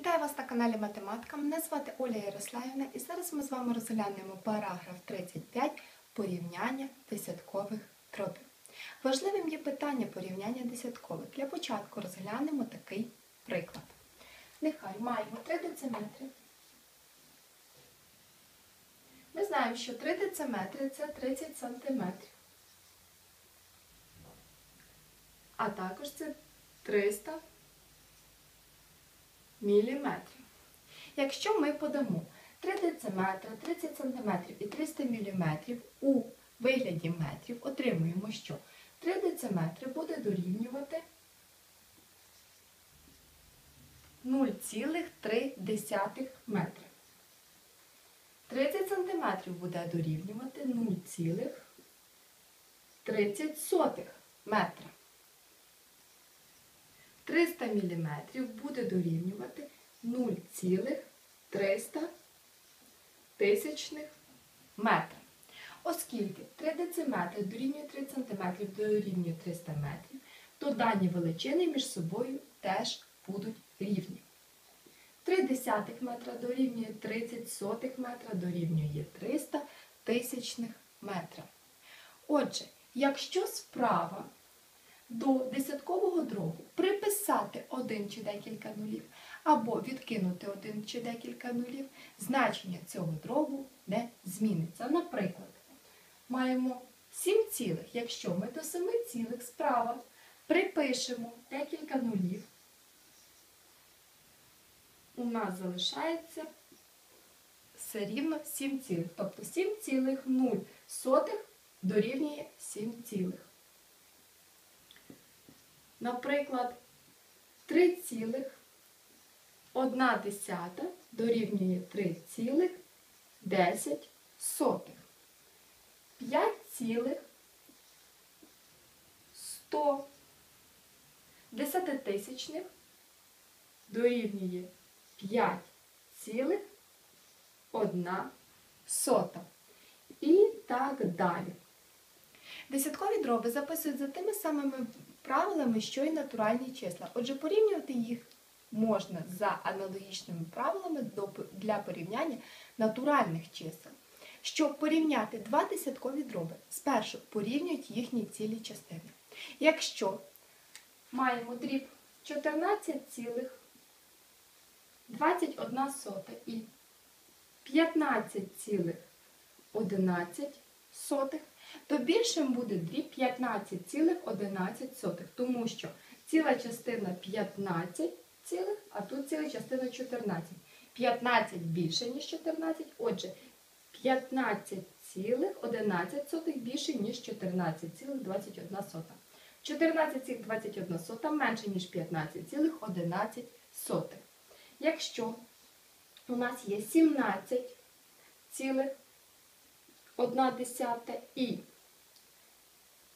Вітаю вас на каналі Математика. Мене звати Оля Ярославівна і зараз ми з вами розглянемо параграф 35 порівняння десяткових дробів. Важливим є питання порівняння десяткових. Для початку розглянемо такий приклад. Нехай маємо 3 дециметри. Ми знаємо, що 3 дециметри це 30 сантиметрів. А також це 300 міліметрів. Якщо ми подамо 3 дециметри, 30 см і 300 мм у вигляді метрів, отримуємо, що 3 дециметри буде дорівнювати 0,3 метри. 30 см буде дорівнювати 0,30 метра. 300 мм буде дорівнювати 0,300 тисячних метра. Оскільки 3 дециметри дорівнює 3 см дорівнює 300 метрів, то дані величини між собою теж будуть рівні. 3 десятих метра дорівнює 30 сотих метра дорівнює 300 тисячних метра. Отже, якщо справа до десяткового дробу приписати один чи декілька нулів, або відкинути один чи декілька нулів, значення цього дробу не зміниться. Наприклад, маємо 7 цілих. Якщо ми до 7 цілих справа припишемо декілька нулів, у нас залишається все рівно 7 цілих. Тобто 7 цілих 0 сотих дорівнює 7 цілих. Наприклад, 3,1 дорівнює 3,10. 5,100 десятитисячних дорівнює 5,1 сота. І так далі. Десяткові дроби записують за тими самими правилами, що й натуральні числа. Отже, порівнювати їх можна за аналогічними правилами для порівняння натуральних чисел. Щоб порівняти два десяткові дроби, спершу порівнюють їхні цілі частини. Якщо маємо дріб 14,21 і 15,11 сотих, то більшим буде дріб 15,11, тому що ціла частина 15, цілих, а тут ціла частина 14. 15 більше, ніж 14, отже, 15,11 більше, ніж 14,21. 14,21 менше, ніж 15,11. Якщо у нас є 17 цілих 1 десята і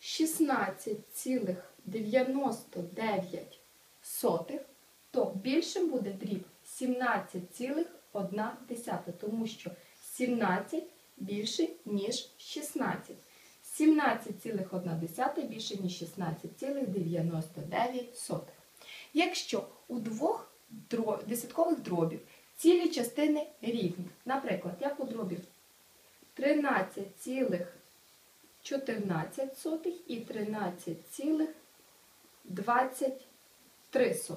16,99, то більшим буде дріб 17,1, тому що 17 більше, ніж 16. 17,1 більше, ніж 16,99. Якщо у двох десяткових дробів цілі частини рівні, наприклад, як у дробів 13,14 і 13,23.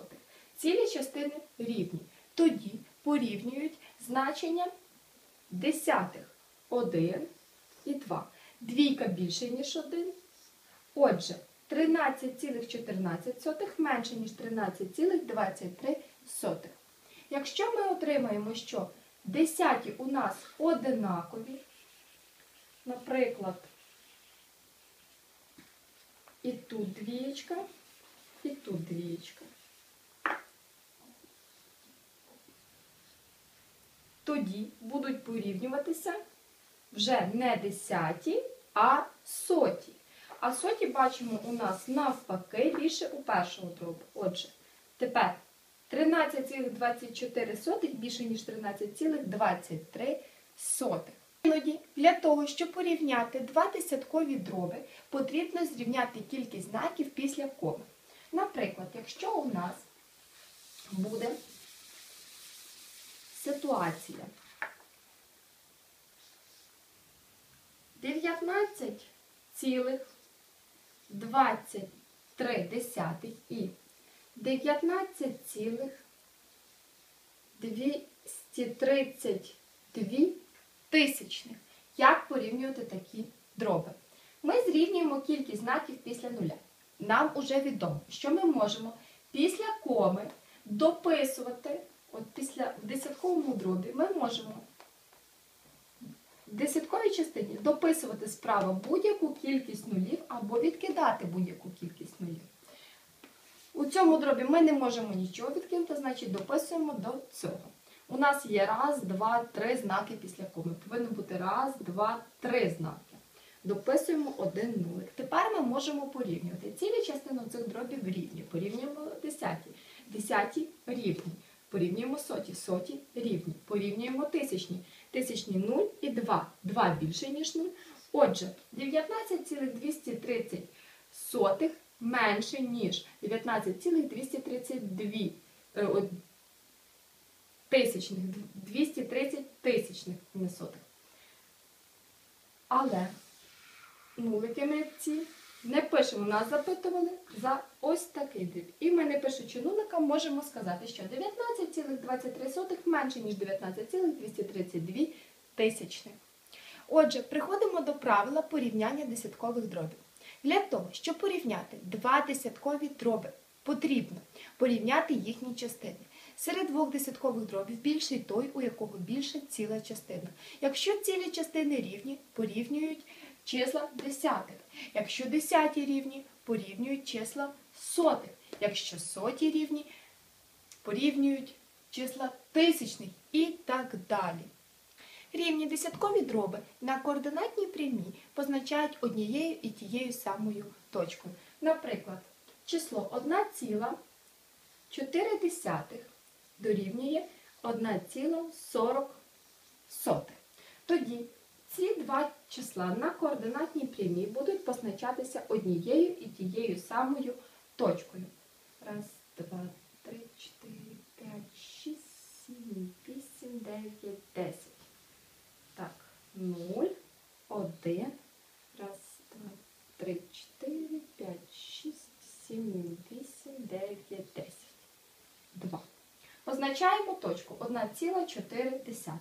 Цілі частини рівні. Тоді порівнюють значення десятих 1 і 2. Двійка більше, ніж 1. Отже, 13,14 менше, ніж 13,23. Якщо ми отримаємо, що десяті у нас одинакові, Наприклад, і тут двієчка, і тут двієчка. Тоді будуть порівнюватися вже не десяті, а соті. А соті бачимо у нас навпаки більше у першого дробу. Отже, тепер 13,24 більше, ніж 13,23. Іноді для того, щоб порівняти два десяткові дроби, потрібно зрівняти кількість знаків після коми. Наприклад, якщо у нас буде ситуація. 19 цілих 23 десятих і 19 цілих 232 тисячних. Як порівнювати такі дроби? Ми зрівнюємо кількість знаків після нуля. Нам уже відомо, що ми можемо після коми дописувати, от після в десятковому дробі ми можемо в десятковій частині дописувати справа будь-яку кількість нулів або відкидати будь-яку кількість нулів. У цьому дробі ми не можемо нічого відкинути, значить дописуємо до цього. У нас є раз, два, три знаки після коми. Повинно бути раз, два, три знаки. Дописуємо один нулик. Тепер ми можемо порівнювати. Цілі частину цих дробів рівні. Порівнюємо десяті. Десяті рівні. Порівнюємо соті. Соті рівні. Порівнюємо тисячні. Тисячні 0 і 2. 2 більше, ніж 0. Отже, 19,230 сотих менше, ніж 19,232 е, от, тисячних. 230 тисячних не сотих. Але нулики ми ці не пишемо. Нас запитували за ось такий дріб. І ми, не пишучи нулика, можемо сказати, що 19,23 менше, ніж 19,232 тисячних. Отже, приходимо до правила порівняння десяткових дробів. Для того, щоб порівняти два десяткові дроби, потрібно порівняти їхні частини. Серед двох десяткових дробів більший той, у якого більша ціла частина. Якщо цілі частини рівні, порівнюють числа десятих. Якщо десяті рівні, порівнюють числа сотих. Якщо соті рівні, порівнюють числа тисячних і так далі. Рівні десяткові дроби на координатній прямій позначають однією і тією самою точкою. Наприклад, число 1,4 дорівнює 1,40. Тоді ці два числа на координатній прямій будуть позначатися однією і тією самою точкою. Раз, два, три, чотири, п'ять, шість, сім, вісім, дев'ять, десять. Так, 0, 1, раз, два, три, чотири, п'ять, шість, сім, вісім, дев'ять, десять. Два. Позначаємо точку 1,4.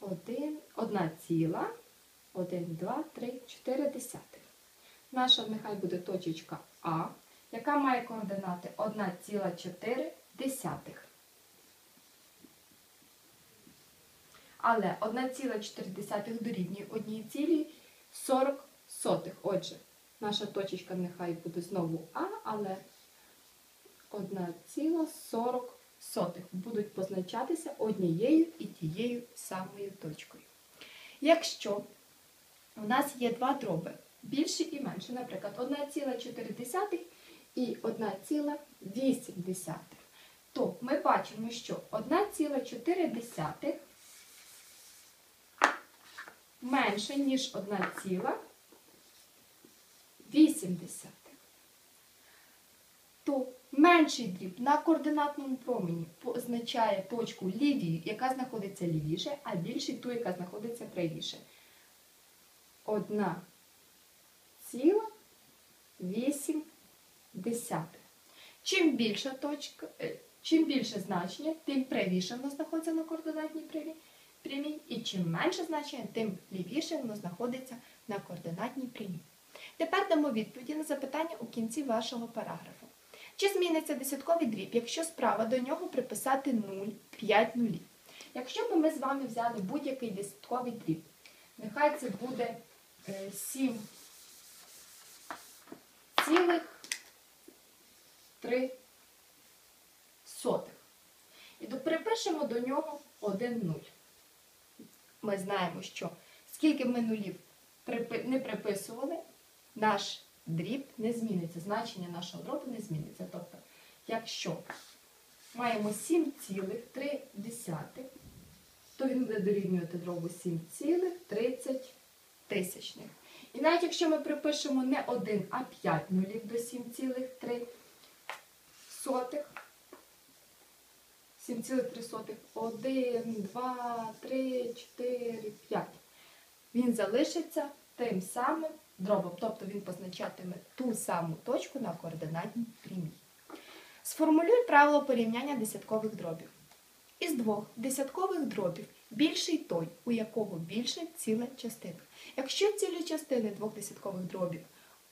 1, 1 ціла, 1, 2, 3, 4 десятих. Наша нехай буде точечка А, яка має координати 1,4 десятих. Але 1,4 дорівнює 1,40 сотих. Отже, наша точечка нехай буде знову А, але 1,40 сотих будуть позначатися однією і тією самою точкою. Якщо у нас є два дроби, більші і менші, наприклад, 1,4 і 1,8, то ми бачимо, що 1,4 менше, ніж 1,8. То менший дріб на координатному промені позначає точку лівію, яка знаходиться лівіше, а більший ту, яка знаходиться правіше. Одна ціла 8 десятих. Чим більша точка, е, чим більше значення, тим правіше воно знаходиться на координатній прямій, і чим менше значення, тим лівіше воно знаходиться на координатній прямій. Тепер дамо відповіді на запитання у кінці вашого параграфу. Чи зміниться десятковий дріб, якщо справа до нього приписати 0, 5 нулів? Якщо б ми з вами взяли будь-який десятковий дріб, нехай це буде 7 цілих 3 сотих. І припишемо до нього 1 нуль. Ми знаємо, що скільки ми нулів не приписували, наш дріб не зміниться, значення нашого дробу не зміниться. Тобто, якщо маємо 7,3, то він буде дорівнювати дробу 7,30 тисячних. І навіть якщо ми припишемо не 1, а 5 нулів до 7,3, 7,3. 1, 2, 3, 4, 5. Він залишиться тим самим дробом, тобто він позначатиме ту саму точку на координатній прямій. Сформулюй правило порівняння десяткових дробів. Із двох десяткових дробів більший той, у якого більше ціла частина. Якщо цілі частини двох десяткових дробів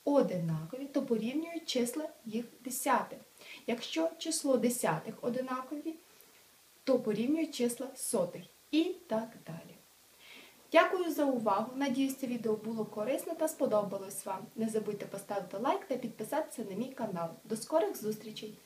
одинакові, то порівнюють числа їх десятих. Якщо число десятих одинакові, то порівнюють числа сотих і так далі. Дякую за увагу. Надіюсь, це відео було корисне та сподобалось вам. Не забудьте поставити лайк та підписатися на мій канал. До скорих зустрічей!